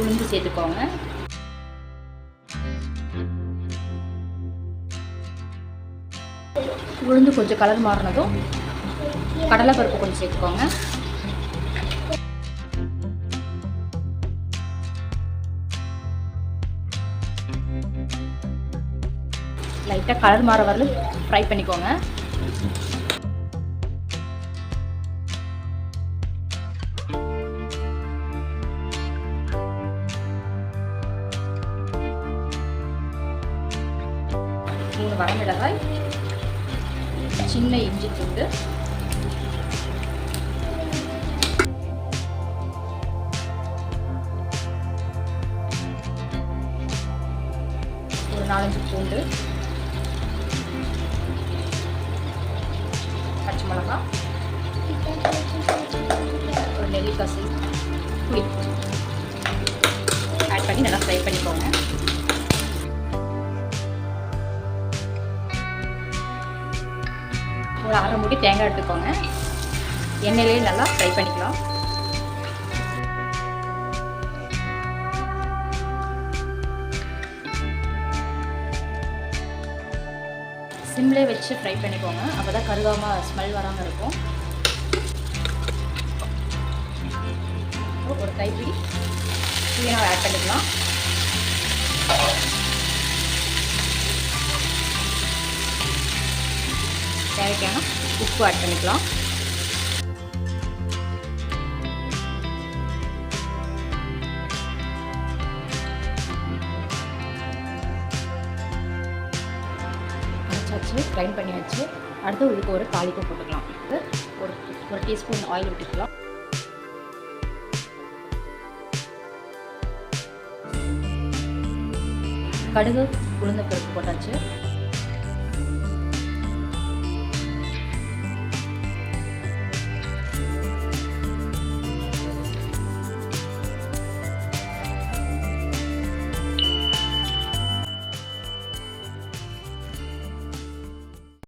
உளுந்து சேர்த்துக்கோங்க. உளுந்து கொஞ்சம் கலர் மாறினதும் கடலைப்பருப்பு கொஞ்சம் சேர்த்துக்கோங்க. லைட்டாக கலர் மாற வரலும் ஃப்ரை பண்ணிக்கோங்க. மூணு வரமிளகாய் சின்ன இஞ்சி துண்டு ஒரு நாலஞ்சு பூண்டு. மிளகா ஒரு நெல்லிக்காய் புளி ஆட் பண்ணி நல்லா ஃப்ரை பண்ணிக்கோங்க. ஒரு அரை மூடி தேங்காய் எடுத்துக்கோங்க. எண்ணெயிலே நல்லா ஃப்ரை பண்ணிக்கலாம். சிம்லே வச்சு ஃப்ரை பண்ணிக்கோங்க. அப்போ தான் கருகாமல் ஸ்மெல் வராமல் இருக்கும். ஒரு கைப்பிடி புதினா ஆட் பண்ணிக்கலாம். தேவைக்கான உப்பு ஆட் பண்ணிக்கலாம். அரைச்சாச்சு கிரைண்ட் பண்ணியாச்சு அடுத்து இதுக்கு ஒரு தாளிப்பு போட்டுக்கலாம். ஒரு ஒரு டீஸ்பூன் ஆயில் விட்டுக்கலாம். கடுகு உளுந்த பருப்பு போட்டாச்சு.